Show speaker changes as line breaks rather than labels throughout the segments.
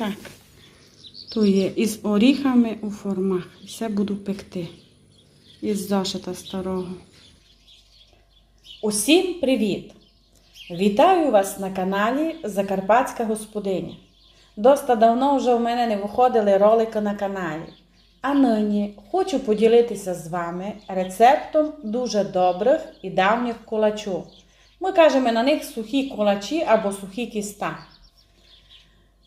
Так. То є із оріхами у формах. Все буду пекти. Із зошита старого.
Усім привіт! Вітаю вас на каналі Закарпатська господиня. Доста давно вже в мене не виходили ролики на каналі. А нині хочу поділитися з вами рецептом дуже добрих і давніх кулачів. Ми кажемо на них сухі кулачі або сухі кіста.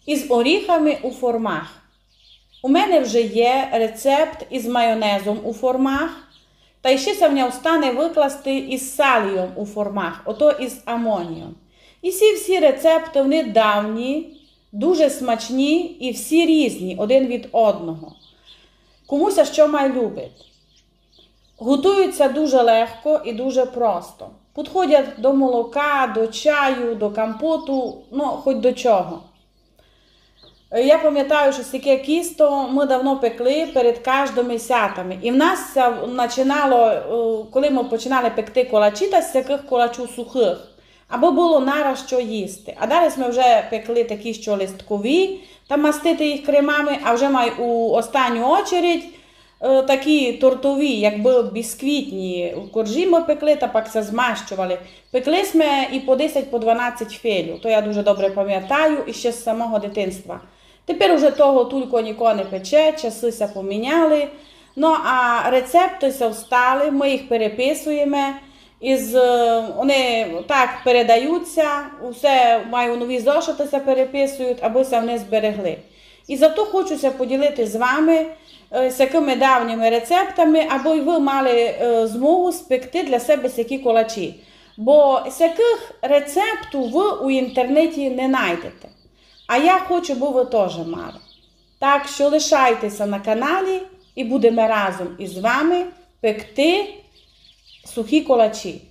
Із оріхами у формах. У мене вже є рецепт із майонезом у формах. Та ще се в нього викласти із салієм у формах, ото із амонієм. І всі всі рецепти вони давні, дуже смачні і всі різні один від одного. Комусь що май любить. Готуються дуже легко і дуже просто. Підходять до молока, до чаю, до компоту, ну, хоч до чого. Я пам'ятаю, що таке кісто ми давно пекли перед кожними святами. І в нас починало, е, коли ми починали пекти колачі, та з таких колачів сухих, аби було нараз що їсти. А далі ми вже пекли такі, що листкові, та мастити їх кремами, а вже май у останню очередь е, такі тортові, якби бісквітні. Коржі ми пекли та пак це змащували. Пекли ми і по 10 по 12 фелів. То я дуже добре пам'ятаю і ще з самого дитинства. Тепер уже того тільки нікого не пече, часися поміняли. Ну а рецепти ся встали, ми їх переписуємо. Із, е, вони так передаються, усе маю нові зошити переписують, аби ся вони зберегли. І зато хочуся поділити з вами е, з якими давніми рецептами, аби ви мали е, змогу спекти для себе сякі колачі. Бо всяких рецептів ви у інтернеті не знайдете. А я хочу, бо ви теж мали. Так що лишайтеся на каналі і будемо разом із вами пекти сухі колачі.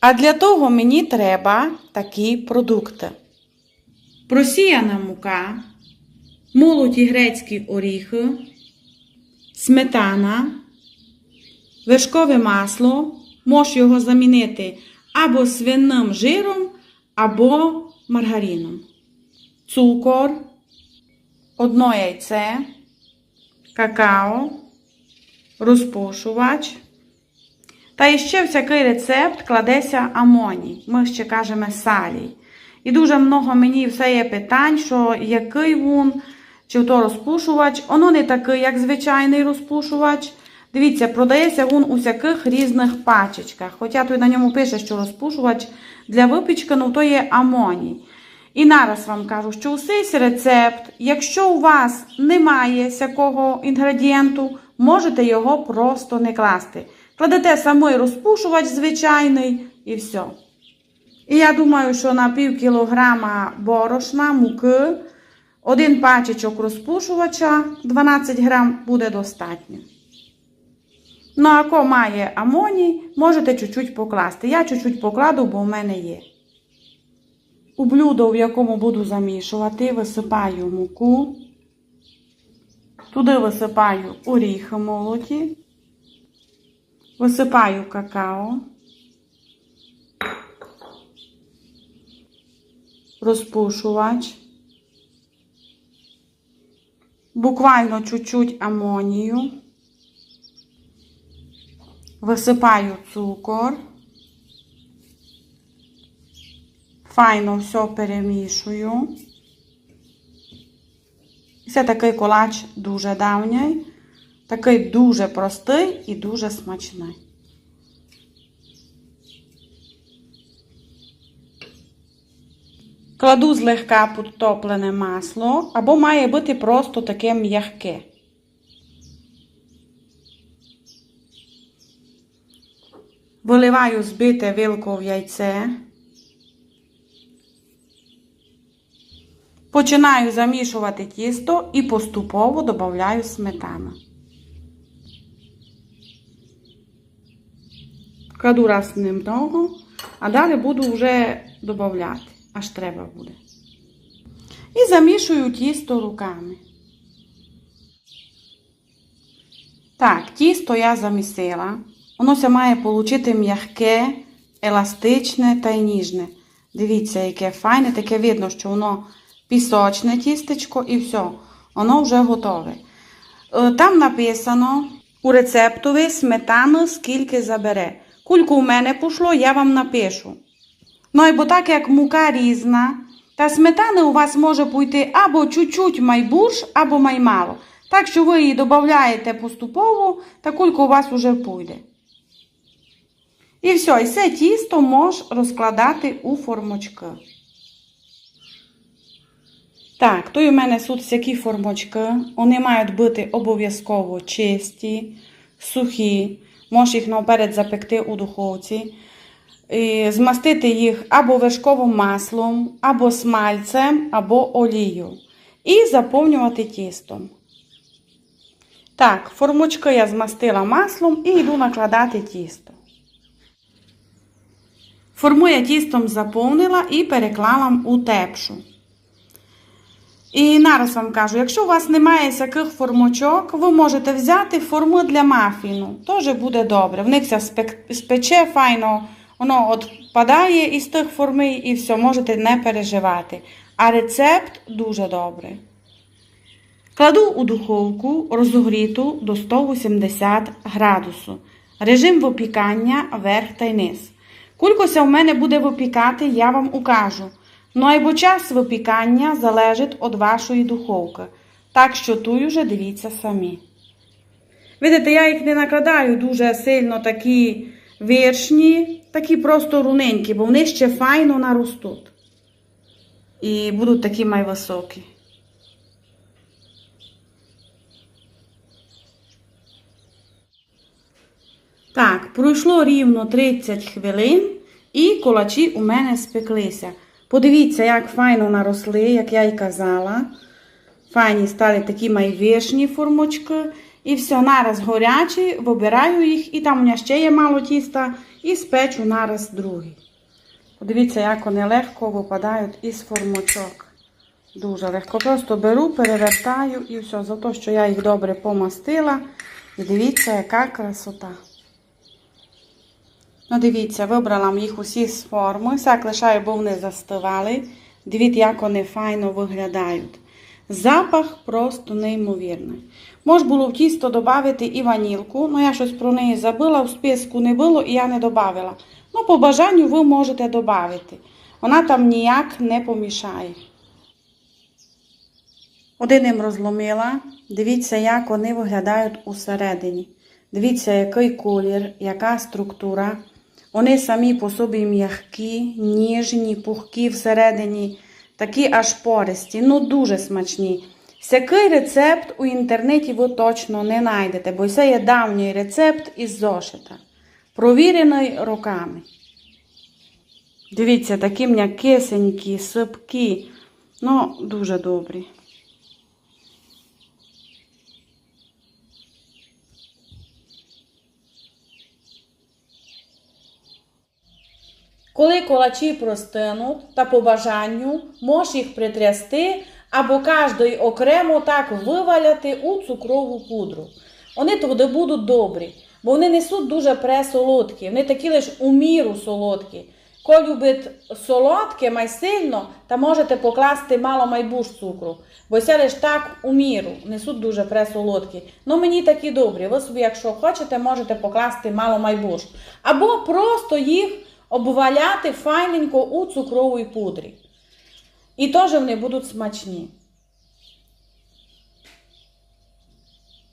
А для того мені треба такі продукти. Просіяна мука, молоті грецькі оріхи, сметана, вершкове масло, можеш його замінити або свинним жиром, або маргарином, цукор, одно яйце, какао, розпушувач. Та ще всякий рецепт кладеться амоній. Ми ще кажемо салій. І дуже много мені все є питань, що який він, чи то розпушувач. Воно не такий, як звичайний розпушувач. Дивіться, продається він у всяких різних пачечках. Хоча тут на ньому пише, що розпушувач для випічки, ну то є амоній. І нараз вам кажу, що усей рецепт, якщо у вас немає всякого інгредієнту, можете його просто не класти. Кладете самий розпушувач звичайний і все. І я думаю, що на пів кілограма борошна, муки, один пачечок розпушувача 12 грам буде достатньо. Ну, а має амоній, можете чуть-чуть покласти. Я чуть-чуть покладу, бо в мене є. У блюдо, в якому буду замішувати, висипаю муку. Туди висипаю оріхи молоті. Висипаю какао, розпушувач, буквально чуть-чуть амонію, висипаю цукор, файно все перемішую. Це такий колач дуже давній. Такий дуже простий і дуже смачний. Кладу злегка підтоплене масло, або має бути просто таке м'яке. Виливаю збите вилку в яйце. Починаю замішувати тісто і поступово додаю сметану. Кладу раз немного, а далі буду вже додати, аж треба буде. І замішую тісто руками. Так, тісто я замісила. Ся має получити м'яке, еластичне та й ніжне. Дивіться, яке файне, таке видно, що воно пісочне тістечко і все. Воно вже готове. Е, Там написано у рецептові сметану скільки забере. Кульку у мене пішло, я вам напишу. Ну і бо так як мука різна, та сметани у вас може пойти або чуть-чуть майбурш, або маймало. Так що ви її додаєте поступово, та кулька у вас уже пойде. І все, і все тісто можеш розкладати у формочки. Так, то й у мене тут всякі формочки. Вони мають бути обов'язково чисті, сухі. Можеш їх наперед запекти у духовці. Змастити їх або вершковим маслом, або смальцем, або олією. І заповнювати тістом. Так, формочки я змастила маслом і йду накладати тісто. Форму я тістом заповнила і переклала у тепшу. І нараз вам кажу, якщо у вас немає всяких формочок, ви можете взяти форму для мафіну. Теж буде добре. В них все спече файно, воно відпадає із тих форми і все, можете не переживати. А рецепт дуже добрий. Кладу у духовку розогріту до 180 градусу. Режим випікання верх та низ. Кулькося в мене буде випікати, я вам укажу. Ну або час випікання залежить від вашої духовки. Так що тут уже дивіться самі. Видите, я їх не накладаю дуже сильно такі віршні, такі просто руненькі, бо вони ще файно наростуть. І будуть такі майвисокі. Так, пройшло рівно 30 хвилин і колачі у мене спеклися. Подивіться, як файно наросли, як я й казала. Файні стали такі майвишні формочки. І все, нараз горячі, вибираю їх, і там у мене ще є мало тіста, і спечу нараз другий. Подивіться, як вони легко випадають із формочок. Дуже легко. Просто беру, перевертаю і все. За те, що я їх добре помастила. І дивіться, яка красота. Ну, дивіться, вибрала їх усі з форми. Так лишаю, бо вони застивали. Дивіться, як вони файно виглядають. Запах просто неймовірний. Мож було в тісто додати і ванілку, але я щось про неї забила, в списку не було і я не додавала. Ну, по бажанню ви можете додати. Вона там ніяк не помішає. Один їм розломила. Дивіться, як вони виглядають усередині. Дивіться, який колір, яка структура. Вони самі по собі м'які, ніжні, пухкі всередині, такі аж пористі, ну дуже смачні. Всякий рецепт у інтернеті ви точно не знайдете, бо це є давній рецепт із зошита, провірений роками. Дивіться, такі м'якисенькі, сипкі, ну дуже добрі.
Коли колачі простинуть та по бажанню можеш їх притрясти або кожний окремо так виваляти у цукрову пудру. Вони туди будуть добрі, бо вони несуть дуже пресолодкі, вони такі лише у міру солодкі. Ко любить солодке май сильно, та можете покласти мало майбуш цукру, бо це лише так у міру, несуть дуже пресолодкі. Ну мені такі добрі. Ви собі, якщо хочете, можете покласти мало майбуш. Або просто їх обваляти файненько у цукровій пудрі. І теж вони будуть смачні.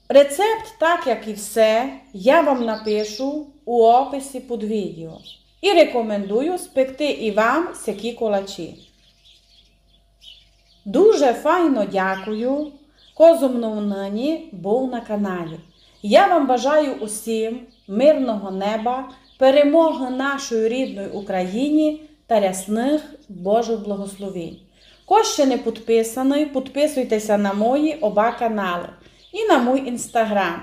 Рецепт, так як і все, я вам напишу у описі під відео. І рекомендую спекти і вам сякі колачі. Дуже файно дякую, козумно нині був на каналі. Я вам бажаю усім мирного неба, перемоги нашої рідної Україні та рясних Божих благословень. Хто ще не підписаний, підписуйтеся на мої оба канали і на мій інстаграм.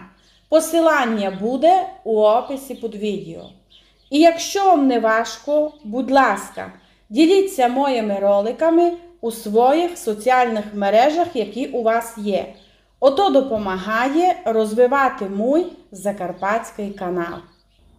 Посилання буде у описі під відео. І якщо вам не важко, будь ласка, діліться моїми роликами у своїх соціальних мережах, які у вас є. Ото допомагає розвивати мій закарпатський канал.